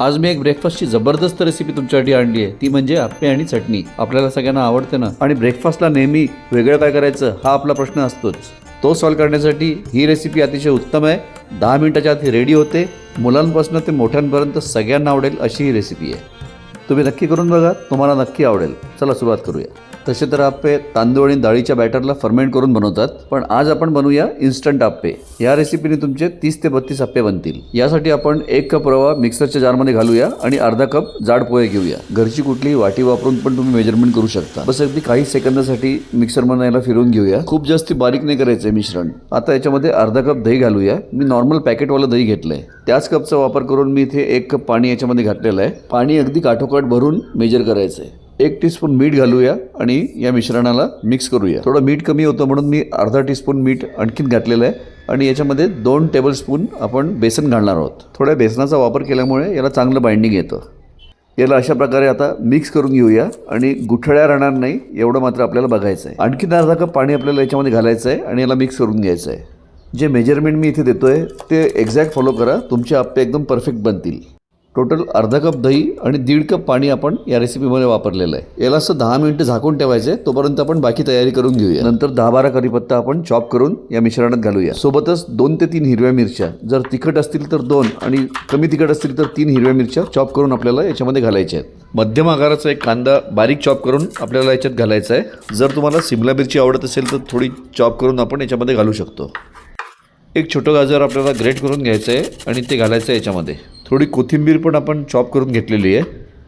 आज मी एक ब्रेकफास्टची जबरदस्त रेसिपी तुमच्यासाठी आणली आहे. ती म्हणजे आप्पे आणि चटणी. आपल्याला सगळ्यांना आवडते ना? आणि ब्रेकफास्टला नेहमी वेगळं काय करायचं हा आपला प्रश्न असतोच. तो सॉल्व्ह करण्यासाठी ही रेसिपी अतिशय उत्तम आहे. दहा मिनिटाच्या आत ही रेडी होते. मुलांपासून ते मोठ्यांपर्यंत सगळ्यांना आवडेल अशी ही रेसिपी आहे. तुम्ही नक्की करून बघा. तुम्हाला नक्की आवडेल. चला सुरुवात करूया. तसे तर आप्पे तांदूळ आणि डाळीच्या बॅटरला फर्मेंट करून बनवतात पण आज आपण बनवूया इन्स्टंट आप्पे. या रेसिपीने तुमचे तीस ते बत्तीस आप्पे बनतील. यासाठी आपण एक कप रवा मिक्सरच्या जारमध्ये घालूया आणि अर्धा कप जाड पोहे घेऊया. घरची कुठलीही वाटी वापरून पण तुम्ही मेजरमेंट करू शकता. बस अगदी काही सेकंदासाठी मिक्सर याला फिरवून घेऊया. खूप जास्त बारीक नाही करायचं मिश्रण. आता याच्यामध्ये अर्धा कप दही घालूया. मी नॉर्मल पॅकेटवालं दही घेतलंय. त्याच कपचा वापर करून मी इथे एक कप पाणी याच्यामध्ये घातलेलं आहे. पाणी अगदी काठोकाठ भरून मेजर करायचं आहे एक टीस्पून मीठ घालूया आणि या मिश्रणाला मिक्स करूया. थोडं मीठ कमी होतं म्हणून मी अर्धा टीस्पून मीठ आणखीन घातलेलं आहे. आणि याच्यामध्ये दोन टेबलस्पून आपण बेसन घालणार आहोत. थोड्या बेसनाचा वापर केल्यामुळे याला चांगलं बाइंडिंग येतं. याला अशा प्रकारे आता मिक्स करून घेऊया. आणि गुठळ्या राहणार नाही एवढं मात्र आपल्याला बघायचं आहे आणखीन अर्धा कप पाणी आपल्याला याच्यामध्ये घालायचं आहे आणि याला मिक्स करून घ्यायचं आहे जे मेजरमेंट मी इथे देतो आहे ते एक्झॅक्ट फॉलो करा. तुमचे आप्पे एकदम परफेक्ट बनतील. टोटल अर्धा कप दही आणि दीड कप पाणी आपण या रेसिपीमध्ये वापरलेलं आहे. याला असं दहा मिनिटं झाकून ठेवायचं आहे तोपर्यंत आपण बाकी तयारी करून घेऊया. नंतर दहा बारा कढीपत्ता आपण चॉप करून या मिश्रणात घालूया. सोबतच दोन ते तीन हिरव्या मिरच्या जर तिखट असतील तर दोन आणि कमी तिखट असतील तर तीन हिरव्या मिरच्या चॉप करून आपल्याला याच्यामध्ये घालायच्या आहेत. मध्यम आकाराचा एक कांदा बारीक चॉप करून आपल्याला याच्यात घालायचा आहे. जर तुम्हाला सिमला मिरची आवडत असेल तर थोडी चॉप करून आपण याच्यामध्ये घालू शकतो. एक छोटं गाजर आपल्याला ग्रेट करून घ्यायचं आहे आणि ते घालायचं आहे याच्यामध्ये. थोडी कोथिंबीर पण आपण चॉप करून घेतलेली आहे.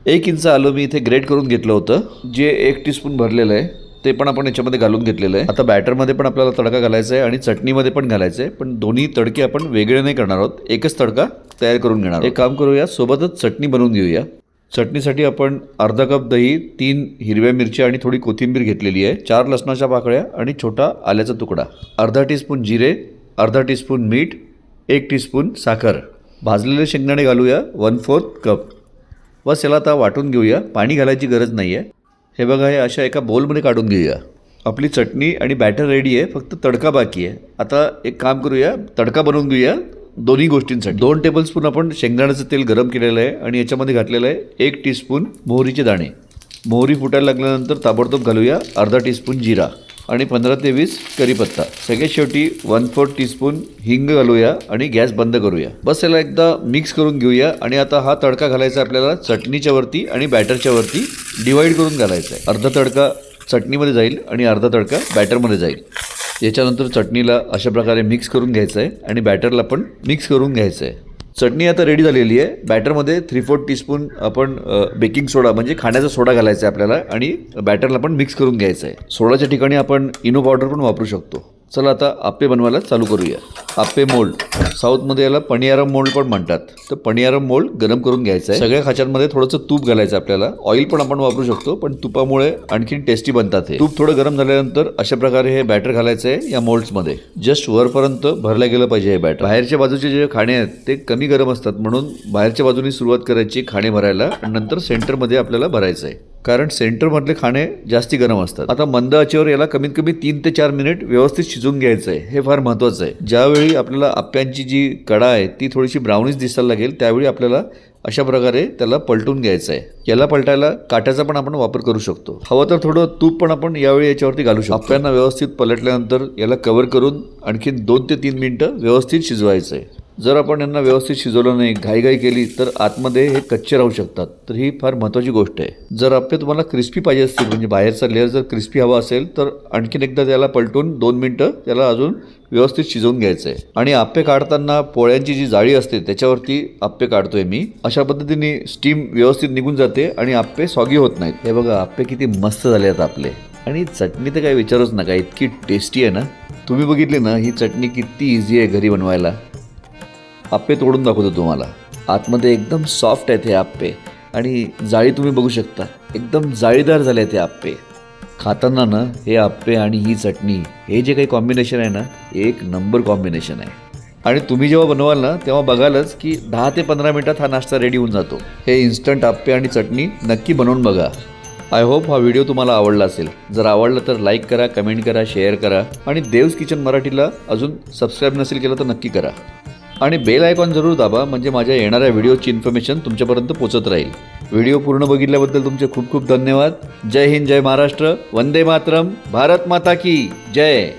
एक इंच आलं मी इथे ग्रेट करून घेतलं होतं. जे एक टीस्पून भरलेलं आहे ते पण आपण याच्यामध्ये घालून घेतलेलं आहे. आता बॅटरमध्ये पण आपल्याला तडका घालायचा आहे आणि चटणीमध्ये पण घालायचं आहे. पण दोन्ही तडके आपण वेगळे नाही करणार आहोत. एकच तडका तयार करून घेणार एक काम करूया सोबतच चटणी बनवून घेऊया. चटणीसाठी आपण अर्धा कप दही तीन हिरव्या मिरच्या आणि थोडी कोथिंबीर घेतलेली आहे. चार लसणाच्या पाकळ्या आणि छोटा आल्याचा तुकडा. अर्धा टीस्पून जिरे अर्धा टीस्पून मीठ एक टीस्पून साखर. भाजलेले शेंगदाणे घालूया. वन फोर्थ कप बस याला आता वाटून घेऊया. पाणी घालायची गरज नाही आहे हे बघा हे अशा एका बोलमध्ये काढून घेऊया. आपली चटणी आणि बॅटर रेडी आहे. फक्त तडका बाकी आहे. आता एक काम करूया. तडका बनवून घेऊया दोन्ही गोष्टींसाठी. दोन टेबलस्पून आपण शेंगदाण्याचं तेल गरम केलेलं आहे आणि याच्यामध्ये घातलेलं आहे एक टीस्पून मोहरीचे दाणे. मोहरी फुटायला लागल्यानंतर ताबडतोब घालूया. अर्धा टीस्पून जिरा. आणि पंधरा ते वीस करीपत्ता सगळ्यात शेवटी वन फोर्थ टीस्पून हिंग घालूया आणि गॅस बंद करूया. बस याला एकदा मिक्स करून घेऊया आणि आता हा तडका घालायचा आपल्याला चटणीच्या वरती आणि बॅटरच्या वरती. डिवाईड करून घालायचा आहे. अर्धा तडका चटणीमध्ये जाईल आणि अर्धा तडका बॅटरमध्ये जाईल. याच्यानंतर चटणीला अशा प्रकारे मिक्स करून घ्यायचं आहे आणि बॅटरला पण मिक्स करून घ्यायचं आहे. चटणी आता रेडी झालेली आहे. बॅटरमध्ये थ्री फोर टीस्पून आपण बेकिंग सोडा म्हणजे खाण्याचा सोडा घालायचा आहे आपल्याला आणि बॅटरला पण मिक्स करून घ्यायचं आहे. सोडाच्या ठिकाणी आपण इनो पावडर पण वापरू शकतो. चला आता आप्पे बनवायला चालू करूया. आप्पे मोल्ड. साऊथमध्ये याला पणियारम मोल्ड पण म्हणतात. तर पणियारम मोल्ड गरम करून घ्यायचा आहे. सगळ्या खाच्यांमध्ये थोडंसं तूप घालायचं आपल्याला. ऑइल पण आपण वापरू शकतो पण तुपामुळे आणखीन टेस्टी बनतात हे. तूप थोडं गरम झाल्यानंतर अशा प्रकारे हे बॅटर घालायचं आहे या मोल्ड्समध्ये जस्ट वरपर्यंत भरलं गेलं पाहिजे हे बॅटर बाहेरच्या बाजूचे जे खाणे आहेत ते कमी गरम असतात म्हणून बाहेरच्या बाजूने सुरुवात करायची खाणे भरायला आणि नंतर सेंटरमध्ये आपल्याला भरायचं आहे. कारण सेंटरमधले खाणे जास्ती गरम असतात. आता मंद आचेवर याला कमीत कमी तीन ते चार मिनिट व्यवस्थित शिजून घ्यायचं आहे हे फार महत्त्वाचं आहे ज्यावेळी आपल्याला आप्यांची जी कडा आहे ती थोडीशी ब्राउनीज दिसायला लागेल त्यावेळी आपल्याला अशा प्रकारे त्याला पलटून घ्यायचं आहे याला पलटायला काट्याचा पण आपण वापर करू शकतो. हवं तर थोडं तूप पण आपण यावेळी याच्यावरती घालू शकतो. आप्यांना व्यवस्थित पलटल्यानंतर याला कव्हर करून आणखीन दोन ते तीन मिनटं व्यवस्थित शिजवायचं आहे जर आपण यांना व्यवस्थित शिजवलं नाही घाईघाई केली तर आतमध्ये हे कच्चे राहू शकतात. तर ही फार महत्त्वाची गोष्ट आहे. जर आप्पे तुम्हाला क्रिस्पी पाहिजे असतील म्हणजे बाहेरचा लेअर जर क्रिस्पी हवा असेल तर आणखीन एकदा त्याला पलटून दोन मिनटं त्याला अजून व्यवस्थित शिजवून घ्यायचं आहे आणि आप्पे काढताना पोळ्यांची जी जाळी असते त्याच्यावरती आप्पे काढतोय मी. अशा पद्धतीने स्टीम व्यवस्थित निघून जाते आणि आप्पे सॉगी होत नाहीत. हे बघा आप्पे किती मस्त झाले आहेत आपले. आणि चटणी तर काही विचारूच नका इतकी टेस्टी आहे ना. तुम्ही बघितली ना ही चटणी किती इझी आहे घरी बनवायला. आप्पे तोडून दाखवतो तुम्हाला. आतमध्ये एकदम सॉफ्ट आहेत हे आप्पे आणि जाळी तुम्ही बघू शकता. एकदम जाळीदार झाले आहेत हे आप्पे खाताना ना हे आप्पे आणि ही चटणी हे जे काही कॉम्बिनेशन आहे ना एक नंबर कॉम्बिनेशन आहे. आणि तुम्ही जेव्हा बनवाल ना तेव्हा बघालच की दहा ते पंधरा मिनटात हा नाश्ता रेडी होऊन जातो. हे इन्स्टंट आप्पे आणि चटणी नक्की बनवून बघा. आय होप हा व्हिडिओ तुम्हाला आवडला असेल. जर आवडला तर लाईक करा कमेंट करा शेअर करा. आणि देव्स किचन मराठीला अजून सबस्क्राईब नसेल केलं तर नक्की करा. आणि बेल आयकॉन जरूर दाबा म्हणजे माझ्या येणाऱ्या व्हिडिओची इन्फॉर्मेशन तुमच्यापर्यंत पोचत राहील. व्हिडिओ पूर्ण बघितल्याबद्दल तुमचे खूप खूप धन्यवाद. जय हिंद जय महाराष्ट्र. वंदे मातरम. भारत माता की जय.